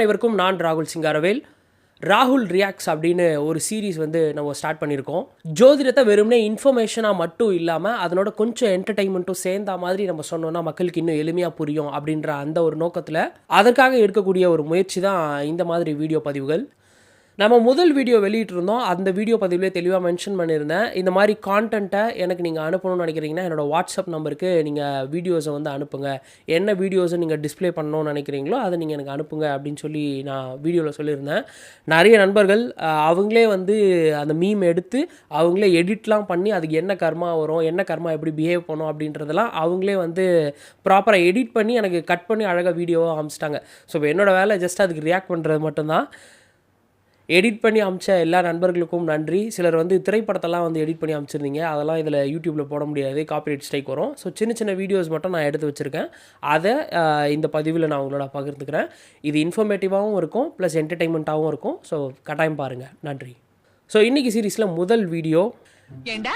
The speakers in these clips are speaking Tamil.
அனைவருக்கும் நான் ராகுல் சிங்காரவேல். ராகுல் ரியாக்ஸ் அப்படின்னு ஒரு சீரீஸ் வந்து நம்ம ஸ்டார்ட் பண்ணியிருக்கோம். ஜோதிடத்தை வெறும்னே இன்ஃபர்மேஷனாக மட்டும் இல்லாமல் அதனோட கொஞ்சம் என்டர்டைன்மெண்ட்டும் சேர்ந்த மாதிரி நம்ம சொன்னோம்னா மக்களுக்கு இன்னும் எளிமையாக புரியும் அப்படின்ற அந்த ஒரு நோக்கத்தில் அதற்காக எடுக்கக்கூடிய ஒரு முயற்சி தான் இந்த மாதிரி வீடியோ பதிவுகள். நம்ம முதல் வீடியோ வெளியிட்டிருந்தோம். அந்த வீடியோ பதிவிலே தெளிவாக மென்ஷன் பண்ணியிருந்தேன். இந்த மாதிரி கான்டென்ட்டை எனக்கு நீங்கள் அனுப்பணும்னு நினைக்கிறீங்கன்னா என்னோட வாட்ஸ்அப் நம்பருக்கு நீங்கள் வீடியோஸை வந்து அனுப்புங்க. என்ன வீடியோஸை நீங்கள் டிஸ்ப்ளே பண்ணணும்னு நினைக்கிறீங்களோ அதை நீங்கள் எனக்கு அனுப்புங்க அப்படின்னு சொல்லி நான் வீடியோவில் சொல்லியிருந்தேன். நிறைய நண்பர்கள் அவங்களே வந்து அந்த மீம் எடுத்து அவங்களே எடிட்லாம் பண்ணி அதுக்கு என்ன கர்மா வரும் என்ன கர்மா எப்படி பிஹேவ் பண்ணும் அப்படின்றதெல்லாம் அவங்களே வந்து ப்ராப்பராக எடிட் பண்ணி எனக்கு கட் பண்ணி அழகாக வீடியோவாக அமிச்சிட்டாங்க. ஸோ இப்போ என்னோட வேலை ஜஸ்ட் அதுக்கு ரியாக்ட் பண்ணுறது மட்டும்தான். எடிட் பண்ணி அமிச்ச எல்லா நண்பர்களுக்கும் நன்றி. சிலர் வந்து திரைப்படத்தெல்லாம் வந்து எடிட் பண்ணி அமிச்சிருந்தீங்க. அதெல்லாம் இதில் யூடியூப்பில் போட முடியாது. காப்பிரைட் ஸ்ட்ரைக் வரும். ஸோ சின்ன சின்ன வீடியோஸ் மட்டும் நான் எடுத்து வச்சுருக்கேன். அதை இந்த பதிவில் நான் உங்களோட பகிர்ந்துக்கிறேன். இது இன்ஃபர்மேட்டிவாகவும் இருக்கும். ப்ளஸ் என்டர்டைன்மெண்ட்டாகவும் இருக்கும். ஸோ கட்டாயம் பாருங்கள் நன்றி. ஸோ இன்றைக்கி சீரீஸில் முதல் வீடியோ ஏண்டா?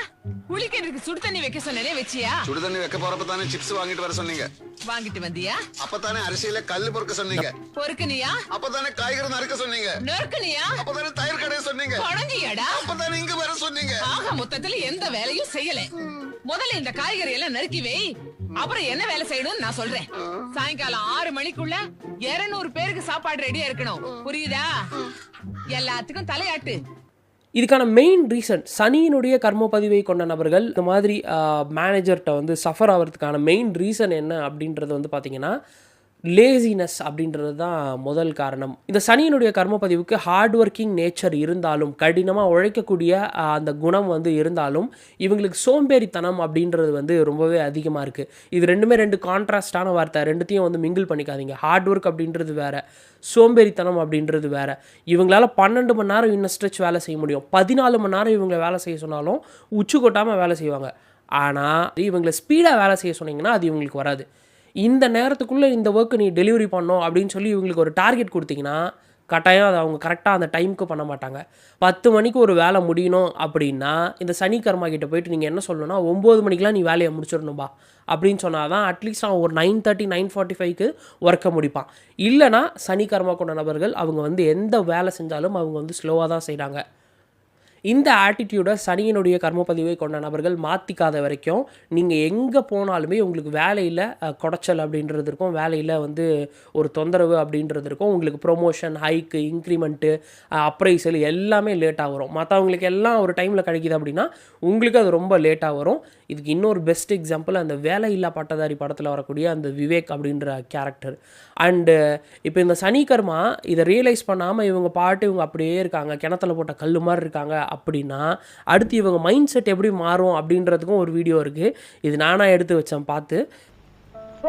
குளிக்கிறதுக்கு சுடு தண்ணி வைக்க சொன்னனே வச்சியா? சுடு தண்ணி வைக்க போறப்ப தானே சிப்ஸ் வாங்கிட்டு வர சொன்னீங்க. வாங்கிட்டு வந்தியா? அப்பதானே அரிசியில கல்லு பொறுக்க சொன்னீங்க. பொறுக்குனியா? அப்பதானே காய்கறி நறுக்க சொன்னீங்க. நொறுக்குனியா? அப்பதானே தயிர் கடைய சொன்னீங்க. குழஞ்சியாடா அப்பதானே இங்க வர சொன்னீங்க. ஆக மொத்தத்துல எந்த வேலையும் செய்யல. முதல்ல இந்த காய்கறி எல்லாம் நறுக்கி வை. அப்புறம் என்ன வேலை செய்யணும்னு நான் சொல்றேன். சாயங்காலம் ஆறு மணிக்குள்ள 200 பேருக்கு சாப்பாடு ரெடியா இருக்கணும். புரியுதா? எல்லாத்துக்கும் தலையாட்டு. இதுக்கான மெயின் ரீசன் சனியினுடைய கர்ம பதிவை கொண்ட நபர்கள் இந்த மாதிரி மேனேஜர்கிட்ட வந்து சஃபர் ஆகிறதுக்கான மெயின் ரீசன் என்ன அப்படின்றது வந்து பார்த்தீங்கன்னா லேசினஸ் அப்படின்றது தான் முதல் காரணம். இந்த சனியினுடைய கர்மப்பதிவுக்கு ஹார்ட் ஒர்க்கிங் நேச்சர் இருந்தாலும் கடினமாக உழைக்கக்கூடிய அந்த குணம் வந்து இருந்தாலும் இவங்களுக்கு சோம்பேறித்தனம் அப்படின்றது வந்து ரொம்பவே அதிகமாக இருக்குது இது ரெண்டுமே ரெண்டு கான்ட்ராஸ்டான வார்த்தை. ரெண்டுத்தையும் வந்து மிங்கிள் பண்ணிக்காதீங்க. ஹார்ட் ஒர்க் அப்படின்றது வேறு சோம்பேறித்தனம் அப்படின்றது வேற. இவங்களால் பன்னெண்டு மணி நேரம் இன்னும் ஸ்ட்ரெச் வேலை செய்ய முடியும். பதினாலு மணி நேரம் இவங்க வேலை செய்ய சொன்னாலும் உச்சி கொட்டாமல் வேலை செய்வாங்க. ஆனால் இவங்களை ஸ்பீடாக வேலை செய்ய சொன்னீங்கன்னா அது இவங்களுக்கு வராது. இந்த நேரத்துக்குள்ளே இந்த ஒர்க்கு நீ டெலிவரி பண்ணோம் அப்படின்னு சொல்லி இவங்களுக்கு ஒரு டார்கெட் கொடுத்தீங்கன்னா கட்டாயம் அதை அவங்க கரெக்டாக அந்த டைமுக்கு பண்ண மாட்டாங்க. பத்து மணிக்கு ஒரு வேலை முடியணும் அப்படின்னா இந்த சனிக்கர்மா கிட்ட போயிட்டு நீங்கள் என்ன சொல்லணும்னா ஒம்பது மணிக்கெலாம் நீ வேலையை முடிச்சிடணும்பா அப்படின்னு சொன்னால் தான் அட்லீஸ்ட் அவன் ஒரு நைன் தேர்ட்டி நைன் ஃபார்ட்டி ஃபைவ்க்கு ஒர்க்கை முடிப்பான். இல்லைனா சனிக்கர்மா கொண்ட நபர்கள் அவங்க வந்து எந்த வேலை செஞ்சாலும் அவங்க வந்து ஸ்லோவாக தான் செய்கிறாங்க இந்த ஆட்டிடியூடை சனியினுடைய கர்மப்பதிவை கொண்ட நபர்கள் மாற்றிக்காத வரைக்கும் நீங்கள் எங்கே போனாலுமே உங்களுக்கு வேலையில் குடைச்சல் அப்படின்றது இருக்கும். வேலையில் வந்து ஒரு தொந்தரவு அப்படின்றது இருக்கும். உங்களுக்கு ப்ரொமோஷன் ஹைக்கு இன்க்ரிமெண்ட்டு அப்ரைசல் எல்லாமே லேட்டாக வரும். மற்றவங்களுக்கு எல்லாம் ஒரு டைமில் கிடைக்குது அப்படின்னா உங்களுக்கு அது ரொம்ப லேட்டாக வரும். இதுக்கு இன்னொரு பெஸ்ட் எக்ஸாம்பிள் அந்த வேலையில்லா பட்டதாரி படத்தில் வரக்கூடிய அந்த விவேக் அப்படின்ற கேரக்டர் அண்டு இப்போ இந்த சனிகர்மா இதை ரியலைஸ் பண்ணாமல் இவங்க பாட்டு இவங்க அப்படியே இருக்காங்க. கிணத்துல போட்ட கல் மாதிரி இருக்காங்க. அப்படின்னா அடுத்து இவங்க மைண்ட் செட் எப்படி மாறும் அப்படின்றதுக்கும் ஒரு வீடியோ இருக்குது இது நானாக எடுத்து வச்சேன் பார்த்து.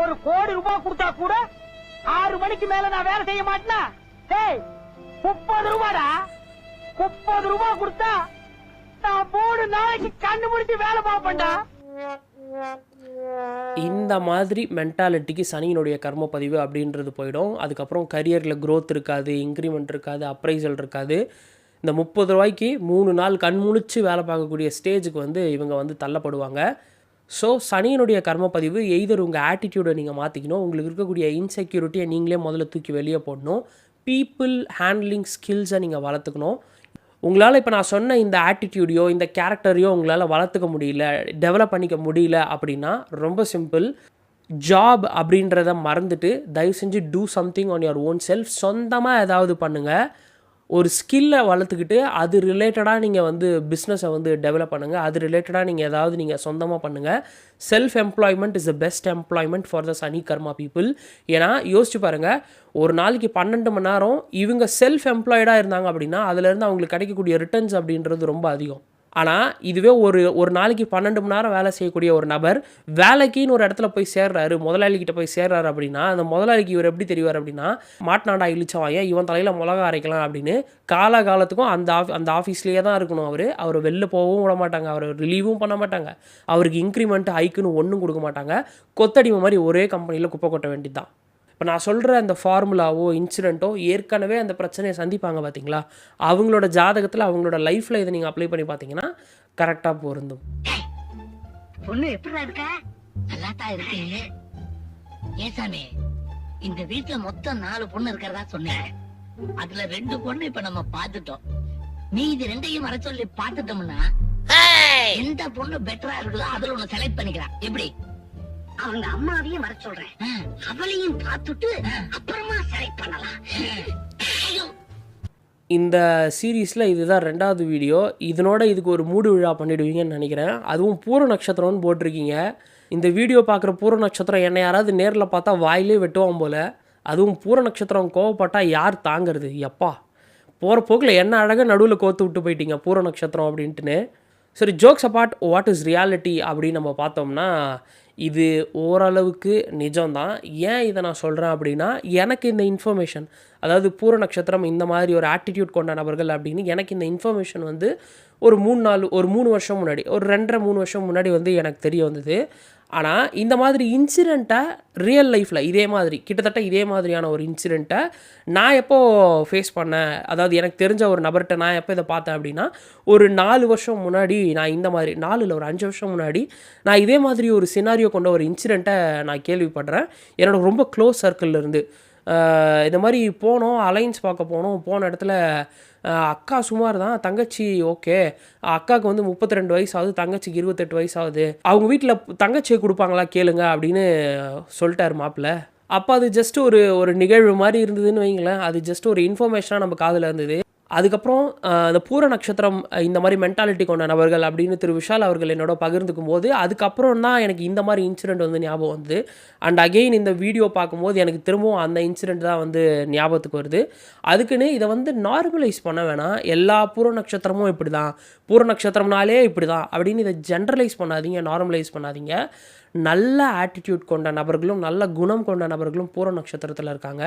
ஒரு கோடி ரூபாய் கொடுத்தா கூட ஆறு மணிக்கு மேல நான் வேலை செய்ய மாட்டேனா? டேய் முப்பது ரூபாடா? முப்பது ரூபாய் கொடுத்தா நான் மூணு நாளைக்கு கண்ணு முடிச்சு வேலை பார்ப்பேன்டா. இந்த மாதிரி மென்டாலிட்டிக்கு சனியினுடைய கர்ம பதிவு அப்படின்றது போயிடும். அதுக்கப்புறம் கரியரில் growth இருக்காது இன்க்ரிமெண்ட் இருக்காது அப்ரைசல் இருக்காது. இந்த முப்பது ரூபாய்க்கு மூணு நாள் கண் முழிச்சு வேலை பார்க்கக்கூடிய ஸ்டேஜுக்கு வந்து இவங்க வந்து தள்ளப்படுவாங்க. ஸோ சனியினுடைய கர்மப்பதிவு எய்தர் உங்கள் ஆட்டிடியூடை நீங்கள் மாற்றிக்கணும் உங்களுக்கு இருக்கக்கூடிய இன்செக்யூரிட்டியை நீங்களே முதல்ல தூக்கி வெளியே போடணும். பீப்புள் ஹேண்ட்லிங் ஸ்கில்ஸை நீங்கள் வளர்த்துக்கணும். உங்களால் இப்போ நான் சொன்ன இந்த ஆட்டிடியூடையோ இந்த கேரக்டரையோ உங்களால் வளர்த்துக்க முடியல டெவலப் பண்ணிக்க முடியல அப்படின்னா ரொம்ப சிம்பிள் ஜாப் அப்படின்றத மறந்துட்டு தயவு செஞ்சு do something on your own self சொந்தமாக ஏதாவது பண்ணுங்கள் ஒரு ஸ்கில்லை வளர்த்துக்கிட்டு அது ரிலேட்டடாக நீங்கள் வந்து பிஸ்னஸை வந்து டெவலப் பண்ணுங்கள் அது ரிலேட்டடாக நீங்கள் ஏதாவது நீங்கள் சொந்தமாக பண்ணுங்கள் self employment is the best employment for the Shani karma people ஏன்னா யோசிச்சு பாருங்கள் ஒரு நாளைக்கு பன்னெண்டு மணி நேரம் இவங்க செல்ஃப் எம்ப்ளாய்டாக இருந்தாங்க அப்படின்னா அதுலேருந்து அவங்களுக்கு கிடைக்கக்கூடிய ரிட்டர்ன்ஸ் அப்படின்றது ரொம்ப அதிகம். ஆனால் இதுவே ஒரு ஒரு நாளைக்கு பன்னெண்டு மணி நேரம் வேலை செய்யக்கூடிய ஒரு நபர் வேலைக்குன்னு ஒரு இடத்துல போய் சேர்றாரு முதலாளிகிட்ட போய் சேர்றாரு அப்படின்னா அந்த முதலாளிக்கு இவர் எப்படி தெரிவார் அப்படின்னா மாட்டினாடா இழிச்சவான் இவன் தலையில் மிளகா அரைக்கலாம் அப்படின்னு கால காலத்துக்கும் அந்த ஆஃப் அந்த ஆஃபீஸ்லேயே தான் இருக்கணும் அவர். அவர் வெளில போகவும் விட மாட்டாங்க அவர் ரிலீவும் பண்ண மாட்டாங்க. அவருக்கு இன்க்ரிமெண்ட் ஹைக்குன்னு ஒன்றும் கொடுக்க மாட்டாங்க. கொத்தடிமை மாதிரி ஒரே கம்பெனியில் குப்பை கொட்ட வேண்டியது தான் இப்போ நான் சொல்கிற அந்த ஃபார்முலாவோ இன்சிடெண்ட்டோ ஏற்கனவே அந்த பிரச்சனையை சந்திப்பாங்க பார்த்தீங்களா? அவங்களோட ஜாதகத்தில் அவங்களோட லைஃப்பில் இதை நீங்கள் அப்ளை பண்ணி பார்த்தீங்கன்னா கரெக்டாக பொருந்தும். பொண்ணு எப்படிடா இருக்க? நல்லா தான் இருக்கு. ஏன் சாமி இந்த வீட்டுல மொத்தம் நாலு பொண்ணு இருக்கிறதா சொன்னீங்க அதுல ரெண்டு பொண்ணு இப்ப நம்ம பாத்துட்டோம் மீதி ரெண்டையும் வர சொல்லி பாத்துட்டோம்னா எந்த பொண்ணு பெட்டரா இருக்குதோ அதுல ஒண்ணு செலக்ட் பண்ணிக்கிறான். எப்படி? அவங்க அம்மாவையும் வர சொல்றேன். அவளையும் பார்த்துட்டு அப்புறமா செலக்ட் பண்ணலாம். இந்த சீரீஸில் இதுதான் ரெண்டாவது வீடியோ. இதனோட இதுக்கு ஒரு மூடு விழா பண்ணிடுவீங்கன்னு நினைக்கிறேன். அதுவும் பூர நட்சத்திரம்னு போட்டிருக்கீங்க. இந்த வீடியோ பார்க்குற பூர நட்சத்திரம் என்னை யாராவது நேரில் பார்த்தா வாயிலே வெட்டுவான் போல். அதுவும் பூர நட்சத்திரம் கோவப்பட்டா யார் தாங்கிறது? எப்பா. போகிற போக்கில் என்ன அழகாக நடுவில் கோத்து விட்டு போயிட்டீங்க பூர நட்சத்திரம் அப்படின்ட்டுன்னு. சரி jokes apart what is reality அப்படின்னு நம்ம பார்த்தோம்னா இது ஓரளவுக்கு நிஜம்தான். ஏன் இதை நான் சொல்கிறேன் அப்படின்னா எனக்கு இந்த இன்ஃபர்மேஷன் அதாவது பூர நட்சத்திரம் இந்த மாதிரி ஒரு ஆட்டிடியூட் கொண்ட நபர்கள் அப்படின்னு எனக்கு இந்த இன்ஃபர்மேஷன் வந்து ஒரு மூணு நாலு ஒரு மூணு வருஷம் முன்னாடி ஒரு ரெண்டரை மூணு வருஷம் முன்னாடி வந்து எனக்கு தெரிய வந்தது. ஆனால் இந்த மாதிரி இன்சிடெண்ட்டை ரியல் லைஃப்பில் இதே மாதிரி கிட்டத்தட்ட இதே மாதிரியான ஒரு இன்சிடெண்ட்டை நான் எப்போ ஃபேஸ் பண்ணேன்? அதாவது எனக்கு தெரிஞ்ச ஒரு நபர்கிட்ட நான் எப்போ இதை பார்த்தேன் அப்படின்னா ஒரு நாலு வருஷம் முன்னாடி நான் இந்த மாதிரி நாலு இல்லை ஒரு அஞ்சு வருஷம் முன்னாடி நான் இதே மாதிரி ஒரு சினாரியோ கொண்ட ஒரு இன்சிடெண்ட்டை நான் கேள்விப்படுறேன். என்னோட ரொம்ப க்ளோஸ் சர்க்கிளில் இருந்து. இந்த மாதிரி போனோம் அலைன்ஸ் பார்க்க போனோம் போன இடத்துல அக்கா சுமார் தான் தங்கச்சி ஓகே அக்காவுக்கு வந்து முப்பத்தி ரெண்டு வயசு ஆகுது தங்கச்சிக்கு இருபத்தெட்டு வயசு ஆகுது அவங்க வீட்டில் தங்கச்சியை கொடுப்பாங்களா கேளுங்க அப்படின்னு சொல்லிட்டாரு மாப்பிள்ள. அப்போ அது ஜஸ்ட் ஒரு ஒரு நிகழ்வு மாதிரி இருந்ததுன்னு வைங்களேன். அது ஜஸ்ட் ஒரு இன்ஃபர்மேஷனாக நம்ம காதில் இருந்தது. அதுக்கப்புறம் அந்த பூர நட்சத்திரம் இந்த மாதிரி மென்டாலிட்டி கொண்ட நபர்கள் அப்படின்னு திரு விஷால் அவர்கள் என்னோட பகிர்ந்துக்கும் போது அதுக்கப்புறம் தான் எனக்கு இந்த மாதிரி இன்சிடெண்ட் வந்து ஞாபகம் வந்து. அண்ட் அகெயின் இந்த வீடியோ பார்க்கும்போது எனக்கு திரும்பவும் அந்த இன்சிடெண்ட் தான் வந்து ஞாபகத்துக்கு வருது. அதுக்குன்னு இதை வந்து நார்மலைஸ் பண்ண வேணாம். எல்லா பூர நட்சத்திரமும் இப்படி தான் பூர நட்சத்திரம்னாலே இப்படி தான் அப்படின்னு இதை ஜென்ரலைஸ் பண்ணாதீங்க நார்மலைஸ் பண்ணாதீங்க. நல்ல ஆட்டிடியூட் கொண்ட நபர்களும் நல்ல குணம் கொண்ட நபர்களும் பூர நட்சத்திரத்தில் இருக்காங்க.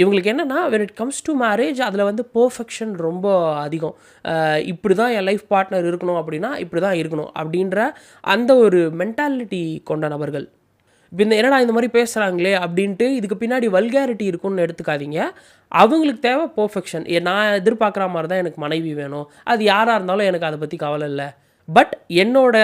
இவங்களுக்கு என்னென்னா when it comes to marriage அதில் வந்து பர்ஃபெக்ஷன் ரொம்ப அதிகம். இப்படி தான் என் லைஃப் பார்ட்னர் இருக்கணும் அப்படின்னா இப்படி தான் இருக்கணும் அப்படின்ற அந்த ஒரு மென்டாலிட்டி கொண்ட நபர்கள். இப்போ இந்த என்னடா இந்த மாதிரி பேசுகிறாங்களே அப்படின்ட்டு இதுக்கு பின்னாடி வல்கேரிட்டி இருக்கும்னு எடுத்துக்காதீங்க. அவங்களுக்கு தேவை பர்ஃபெக்ஷன் நான் எதிர்பார்க்குற மாதிரி தான் எனக்கு மனைவி வேணும். அது யாராக இருந்தாலும் எனக்கு அதை பற்றி கவலை இல்லை. பட் என்னோட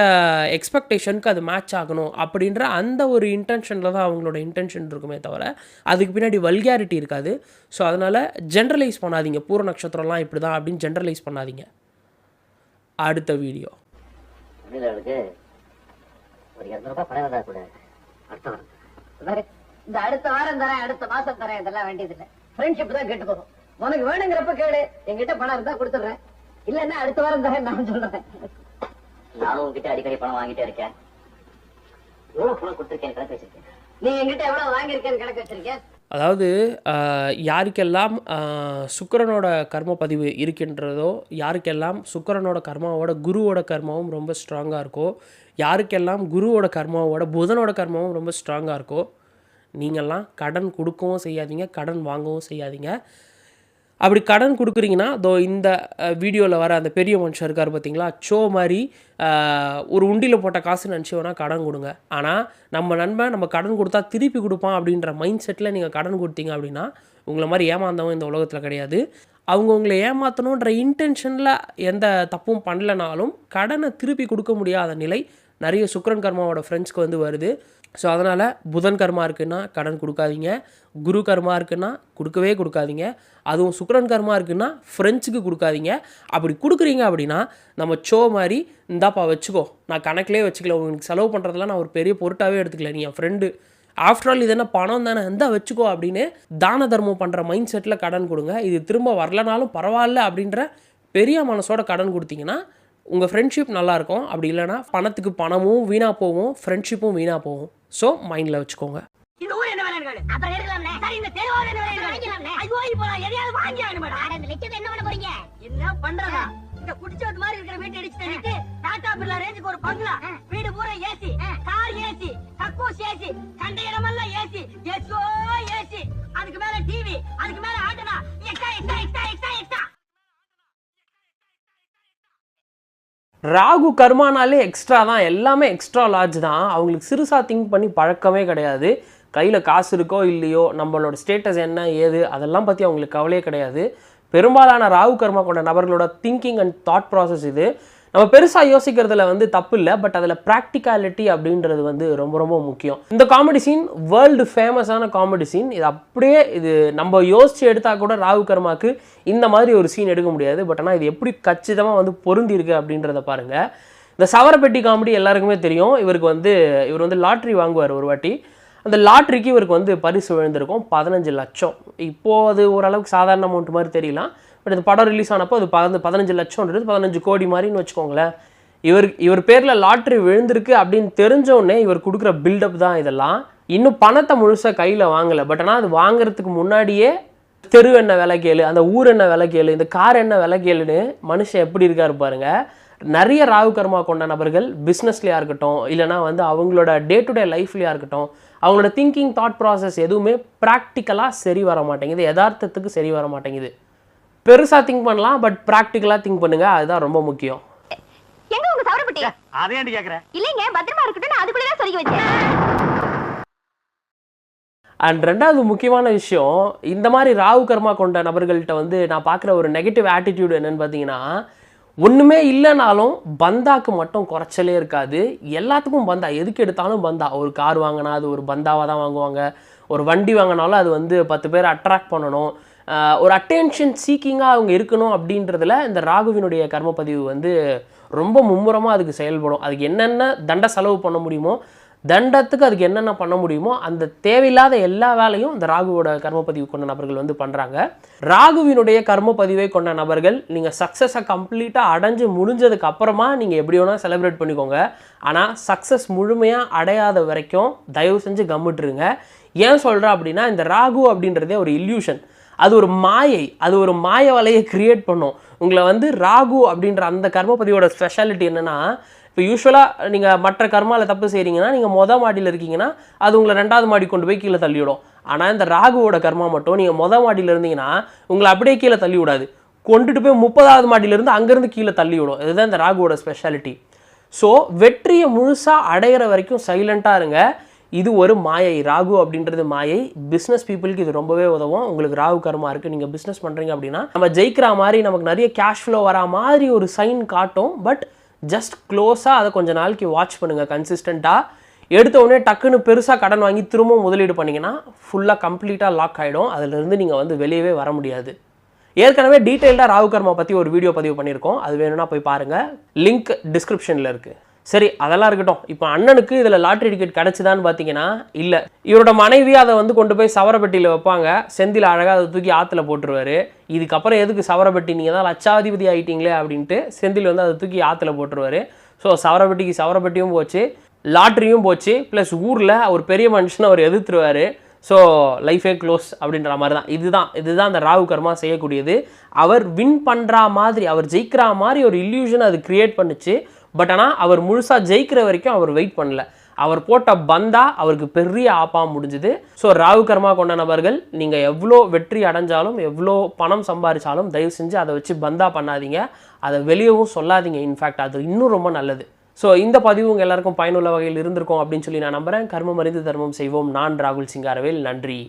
எக்ஸ்பெக்டேஷனுக்கு அது மேட்ச் ஆகணும் அப்படின்ற அந்த ஒரு இன்டென்ஷனில் தான் அவங்களோட இன்டென்ஷன் இருக்குமே தவிர அதுக்கு பின்னாடி வல்கேரிட்டி இருக்காது. ஸோ அதனால் ஜென்ரலைஸ் பண்ணாதீங்க. பூர நட்சத்திரம்லாம் இப்படி தான் அப்படின்னு ஜென்ரலைஸ் பண்ணாதீங்க. அடுத்த வீடியோ பணம் அடுத்த வாரம் இந்த அடுத்த வாரம் தரேன் அடுத்த மாசம் தரேன் இதெல்லாம் வேண்டியதில்லை. ஃப்ரெண்ட்ஷிப் தான் கெட்டு உனக்கு வேணுங்கிறப்ப கேளு. என்கிட்ட பணம் இருந்தா கொடுத்துடுறேன். இல்லைன்னா அடுத்த வாரம் தரேன் நான் சொல்றேன். நானும் உங்ககிட்ட அடிக்கடி பணம் வாங்கிட்டே இருக்கேன். எவ்வளவு பணம் கொடுத்துருக்கேன் கணக்கு வச்சிருக்கேன். நீ எங்கிட்ட எவ்வளவு வாங்கியிருக்கேன்னு கணக்கு வச்சிருக்கேன்? அதாவது யாருக்கெல்லாம் சுக்கரனோட கர்ம பதிவு இருக்கின்றதோ யாருக்கெல்லாம் சுக்கரனோட கர்மாவோட குருவோட கர்மாவும் ரொம்ப ஸ்ட்ராங்காக இருக்கோ யாருக்கெல்லாம் குருவோட கர்மாவோட புதனோட கர்மாவும் ரொம்ப ஸ்ட்ராங்காக இருக்கோ நீங்கள்லாம் கடன் கொடுக்கவும் செய்யாதீங்க கடன் வாங்கவும் செய்யாதீங்க. அப்படி கடன் கொடுக்குறீங்கன்னா தோ இந்த வீடியோவில் வர அந்த பெரிய மனுஷன் இருக்கார் பார்த்தீங்களா சோ மாதிரி ஒரு உண்டியில் போட்ட காசு நினச்சி வேணால் கடன் கொடுங்க. ஆனால் நம்ம நண்பன் நம்ம கடன் கொடுத்தா திருப்பி கொடுப்பான் அப்படின்ற மைண்ட் செட்டில் நீங்கள் கடன் கொடுத்தீங்க அப்படின்னா உங்களை மாதிரி ஏமாந்தவன் இந்த உலகத்தில் கிடையாது. அவங்க உங்களை ஏமாற்றணுன்ற இன்டென்ஷனில் எந்த தப்பும் பண்ணலனாலும் கடனை திருப்பி கொடுக்க முடியாத நிலை நிறைய சுக்ரன் கர்மாவோட ஃப்ரெண்ட்ஸ்க்கு வந்து வருது. ஸோ அதனால் புதன் கர்மா இருக்குன்னா கடன் கொடுக்காதீங்க. குரு கர்மா இருக்குன்னா கொடுக்கவே கொடுக்காதீங்க. அதுவும் சுக்ரன் கர்மா இருக்குன்னா ஃப்ரெண்ட்ஸுக்கு கொடுக்காதீங்க. அப்படி கொடுக்குறீங்க அப்படின்னா நம்ம சோ மாதிரி இந்தாப்பா வச்சுக்கோ. நான் கணக்கிலே வச்சுக்கல. உங்களுக்கு செலவு பண்ணுறதெல்லாம் நான் ஒரு பெரிய பொருட்டாகவே எடுத்துக்கல. நீ என் ஃப்ரெண்டு ஆஃப்டர் ஆல் இது என்ன பணம் தானே? இருந்தால் வச்சுக்கோ அப்படின்னு தான தர்மம் பண்ணுற மைண்ட் செட்டில் கடன் கொடுங்க. இது திரும்ப வரலனாலும் பரவாயில்ல அப்படின்ற பெரிய மனசோட கடன் கொடுத்தீங்கன்னா உங்கள் ஃப்ரெண்ட்ஷிப் நல்லாயிருக்கும் அப்படி இல்லைன்னா பணத்துக்கு பணமும் வீணாக போகும் ஃப்ரெண்ட்ஷிப்பும் வீணாக போகும். ஸோ மைண்டில் வச்சுக்கோங்க. என்ன பண்றதா? இந்த குடிச்சது மாதிரி இருக்கிற வீட்டை அடிச்சு தள்ளிட்டு டாடா பிர்லா ரேஞ்சுக்கு ஒரு பங்களா. வீடு பூரா ஏசி. Car AC. கக்கூஸ் ஏசி. கண்ட இடமெல்லாம் ஏசி. ஏசியோ ஏசி. அதுக்கு மேல டிவி அதுக்கு மேல antenna. Extra extra extra extra extra Rahu கர்மானாலே extra தான். எல்லாமே எக்ஸ்ட்ரா லார்ஜ் தான். அவங்களுக்கு சிறுசாக திங்க் பண்ணி பழக்கமே கிடையாது. கையில் காசு இருக்கோ இல்லையோ நம்மளோட ஸ்டேட்டஸ் என்ன ஏது அதெல்லாம் பற்றி அவங்களுக்கு கவலையே கிடையாது. பெரும்பாலான ராகு கர்மா கொண்ட நபர்களோட திங்கிங் அண்ட் தாட் ப்ராசஸ் இது. நம்ம பெருசாக யோசிக்கிறதுல வந்து தப்பு இல்லை பட் அதில் ப்ராக்டிகாலிட்டி அப்படின்றது வந்து ரொம்ப ரொம்ப முக்கியம். இந்த காமெடி சீன் வேர்ல்டு ஃபேமஸான காமெடி சீன் இது அப்படியே இது நம்ம யோசித்து எடுத்தால் கூட ராகு கர்மாக்கு இந்த மாதிரி ஒரு சீன் எடுக்க முடியாது. பட் ஆனால் இது எப்படி கச்சிதமாக வந்து பொருந்திருக்கு அப்படின்றத பாருங்கள் இந்த சவரப்பெட்டி காமெடி எல்லாருக்குமே தெரியும். இவருக்கு வந்து இவர் வந்து லாட்ரி வாங்குவார் ஒரு வாட்டி. அந்த லாட்ரிக்கு இவருக்கு வந்து பரிசு விழுந்திருக்கும் பதினஞ்சு லட்சம். இப்போது அது ஓரளவுக்கு சாதாரண அமௌண்ட் மாதிரி தெரியலாம். பட் இந்த படம் ரிலீஸ் ஆனப்போ அது பதி பதினஞ்சு லட்சம்ன்றது பதினஞ்சு கோடி மாதிரின்னு வச்சுக்கோங்களேன். இவர் இவர் பேரில் லாட்ரி விழுந்திருக்கு அப்படின்னு தெரிஞ்சோடனே இவர் கொடுக்குற பில்டப் தான் இதெல்லாம். இன்னும் பணத்தை முழுசாக கையில் வாங்கலை. பட் ஆனால் அது வாங்குறதுக்கு முன்னாடியே தெரு என்ன விலை கேளு அந்த ஊர் என்ன விலை கேளு இந்த கார் என்ன விலை கேளுன்னு மனுஷன் எப்படி இருக்காரு பாருங்க. நிறைய ராகு கர்மா கொண்ட நபர்கள் பிஸ்னஸ்லையா இருக்கட்டும் இல்லைனா வந்து அவங்களோட டே டு டே லைஃப்லையா இருக்கட்டும் அவங்களோட திங்கிங் தாட் ப்ராசஸ் எதுவுமே ப்ராக்டிக்கலாக சரி வர மாட்டேங்குது. யதார்த்தத்துக்கு சரி வர மாட்டேங்குது. பெருசாக திங்க் பண்ணலாம் பட் ப்ராக்டிக்கலாக திங்க் பண்ணுங்க. அதுதான் ரொம்ப முக்கியம். எங்க உங்க சவரப்பட்டி அதே ஏன்டி கேக்குற? இல்லைங்க பத்திரமா இருக்கட்டும் நான் அதுக்குள்ளதான் சொருகி வச்சேன். அண்ட் ரெண்டாவது முக்கியமான விஷயம் இந்த மாதிரி ராகு கர்மா கொண்ட நபர்கள்ட்ட வந்து நான் பார்க்குற ஒரு நெகட்டிவ் ஆட்டிடியூட் என்னன்னு பார்த்தீங்கன்னா ஒன்றுமே இல்லைனாலும் பந்தாக்கு மட்டும் குறைச்சலே இருக்காது. எல்லாத்துக்கும் பந்தா எதுக்கு எடுத்தாலும் பந்தா. ஒரு கார் வாங்கினா அது ஒரு பந்தாவாக தான் வாங்குவாங்க. ஒரு வண்டி வாங்கினாலும் அது வந்து பத்து பேர் அட்ராக்ட் பண்ணணும். ஒரு அட்டென்ஷன் சீக்கிங்காக அவங்க இருக்கணும் அப்படின்றதுல இந்த ராகுவினுடைய கர்மப்பதிவு வந்து ரொம்ப மும்முரமாக அதுக்கு செயல்படும். அதுக்கு என்னென்ன தண்ட செலவு பண்ண முடியுமோ தண்டத்துக்கு அதுக்கு என்னென்ன பண்ண முடியுமோ அந்த தேவையில்லாத எல்லா வேலையும் இந்த ராகுவோட கர்மப்பதிவு கொண்ட நபர்கள் வந்து பண்ணுறாங்க ராகுவினுடைய கர்மப்பதிவை கொண்ட நபர்கள் நீங்கள் சக்ஸஸை கம்ப்ளீட்டாக அடைஞ்சு முடிஞ்சதுக்கு அப்புறமா நீங்கள் எப்படி வேணால் செலிப்ரேட் பண்ணிக்கோங்க. ஆனால் சக்ஸஸ் முழுமையாக அடையாத வரைக்கும் தயவு செஞ்சு கம்மிட்டுருங்க ஏன் சொல்கிறேன் அப்படின்னா இந்த ராகு அப்படின்றதே ஒரு இல்யூஷன் அது ஒரு மாயை அது ஒரு மாய வலையை கிரியேட் பண்ணும். உங்களை வந்து ராகு அப்படின்ற அந்த கர்மபதியோட ஸ்பெஷாலிட்டி என்னென்னா இப்போ யூஸ்வலாக நீங்கள் மற்ற கர்மாவில் தப்பு செய்கிறீங்கன்னா நீங்கள் மொதல் மாடியில் இருக்கீங்கன்னா அது உங்களை ரெண்டாவது மாடி கொண்டு போய் கீழே தள்ளிவிடும். ஆனால் இந்த ராகுவோட கர்மா மட்டும் நீங்கள் மொதல் மாடியில் இருந்தீங்கன்னா உங்களை அப்படியே கீழே தள்ளி விடாது கொண்டுட்டு போய் முப்பதாவது மாடியிலேருந்து அங்கேருந்து கீழே தள்ளி விடும் இதுதான் இந்த ராகுவோட ஸ்பெஷாலிட்டி ஸோ வெற்றியை முழுசாக அடையிற வரைக்கும் சைலண்ட்டாக இருங்க. இது ஒரு மாயை. ராகு அப்படின்றது மாயை. பிஸ்னஸ் பீப்புளுக்கு இது ரொம்பவே உதவும். உங்களுக்கு ராகு கர்மா இருக்குது நீங்கள் பிஸ்னஸ் பண்ணுறீங்க அப்படின்னா நம்ம ஜெயிக்கிற மாதிரி நமக்கு நிறைய கேஷ் ஃப்ளோ வரா மாதிரி ஒரு சைன் காட்டும். பட் ஜஸ்ட் க்ளோஸாக அதை கொஞ்சம் நாளைக்கு வாட்ச் பண்ணுங்கள் கன்சிஸ்டண்ட்டாக எடுத்த உடனே டக்குன்னு பெருசாக கடன் வாங்கி திரும்பவும் முதலீடு பண்ணிங்கன்னா ஃபுல்லாக கம்ப்ளீட்டாக லாக் ஆகிடும் அதுலேருந்து நீங்கள் வந்து வெளியவே வர முடியாது. ஏற்கனவே டீட்டெயில்டாக ராகு கர்மா பற்றி ஒரு வீடியோ பதிவு பண்ணியிருக்கோம். அது வேணும்னா போய் பாருங்கள் லிங்க் டிஸ்கிரிப்ஷனில் இருக்குது சரி அதெல்லாம் இருக்கட்டும். இப்போ அண்ணனுக்கு இதில் லாட்ரி டிக்கெட் கிடச்சிதான்னு பார்த்தீங்கன்னா இல்லை. இவரோட மனைவி அதை வந்து கொண்டு போய் சவரப்பட்டியில் வைப்பாங்க. செந்தில் அழகாக அதை தூக்கி ஆற்றுல போட்டுருவார். இதுக்கப்புறம் எதுக்கு சவரப்பட்டி? நீங்கள் தான் லட்சாதிபதி ஆகிட்டீங்களே அப்படின்ட்டு செந்தில் வந்து அதை தூக்கி ஆற்றுல போட்டுருவார். ஸோ சவரப்பட்டிக்கு சவரப்பட்டியும் போச்சு லாட்ரியும் போச்சு. ப்ளஸ் ஊரில் ஒரு பெரிய மனுஷனை அவர் எதிர்த்துருவார். ஸோ லைஃபே க்ளோஸ் அப்படின்ற மாதிரி தான் இதுதான் இதுதான் அந்த ராகு கர்மா செய்யக்கூடியது. அவர் வின் பண்ணுற மாதிரி அவர் ஜெயிக்கிற மாதிரி ஒரு இல்யூஷன் அது கிரியேட் பண்ணுச்சு. பட் ஆனால் அவர் முழுசாக ஜெயிக்கிற வரைக்கும் அவர் வெயிட் பண்ணல. அவர் போட்ட பந்தா அவருக்கு பெரிய ஆப்பா முடிஞ்சுது. ஸோ ராகு கர்மா கொண்ட நபர்கள் நீங்கள் எவ்வளோ வெற்றி அடைஞ்சாலும் எவ்வளோ பணம் சம்பாரிச்சாலும் தயவு செஞ்சு அதை வச்சு பந்தா பண்ணாதீங்க. அதை வெளியவும் சொல்லாதீங்க. இன்ஃபேக்ட் அது இன்னும் ரொம்ப நல்லது. ஸோ இந்த பதிவு உங்கள் எல்லாருக்கும் பயனுள்ள வகையில் இருந்திருக்கும் அப்படின்னு சொல்லி நான் நம்புகிறேன் கர்மம் அறிந்து தர்மம் செய்வோம். நான் ராகுல் சிங்காரவேல். நன்றி.